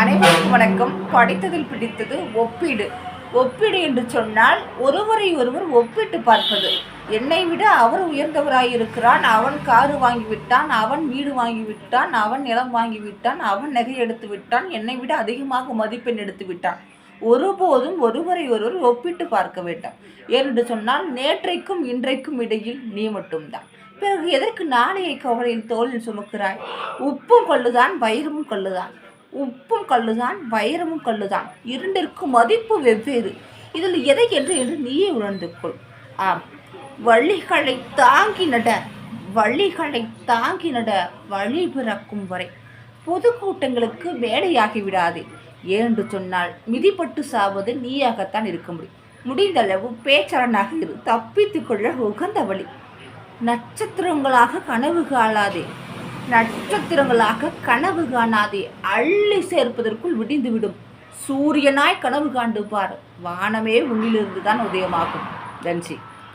அனைவருக்கும் வணக்கம். படித்ததில் பிடித்தது ஒப்பீடு. ஒப்பீடு என்று சொன்னால் ஒருவரை ஒருவர் ஒப்பிட்டு பார்ப்பது. என்னை விட அவர் உயர்ந்தவராய் இருக்கிறான் அவன் காரு வாங்கி விட்டான் அவன் வீடு வாங்கி விட்டான் அவன் நிலம் வாங்கி விட்டான் அவன் நகை எடுத்து விட்டான் என்னை விட அதிகமாக மதிப்பெண் எடுத்து விட்டான். ஒருபோதும் ஒருவரை ஒருவர் ஒப்பிட்டு பார்க்க வேண்டாம். ஏனென்று சொன்னால் நேற்றைக்கும் இன்றைக்கும் இடையில் நீ மட்டும்தான். பிறகு எதற்கு நாளையை கவலையில் தோளில் சுமக்கிறாய்? உப்பும் கொள்ளுதான் வைரமும் கொள்ளுதான். உப்பும் கல்லுதான் வைரமும் கல்லுதான். இரண்டிற்கும் மதிப்பு வெவ்வேறு. இதில் எதை என்று என்று நீயே உணர்ந்து கொள். ஆம். வள்ளிகளை தாங்கி நட வள்ளிகளை தாங்கி நட வழி பிறக்கும் வரை. பொதுக்கூட்டங்களுக்கு வேலையாகி விடாதே. ஏனென்று சொன்னால் மிதிப்பட்டு சாவது நீயாகத்தான் இருக்க முடியும் முடிந்தளவு பேச்சரனாக இரு. தப்பித்துக்கொள்ள உகந்த வழி. நட்சத்திரங்களாக கனவு காணாதே நட்சத்திரங்களாக கனவு காணாதே அள்ளி சேர்ப்பதற்குள் விடிந்துவிடும். சூரியனாய் கனவு காண்டு பார். வானமே உன்னிலிருந்து தான் உதயமாகும். நன்றி.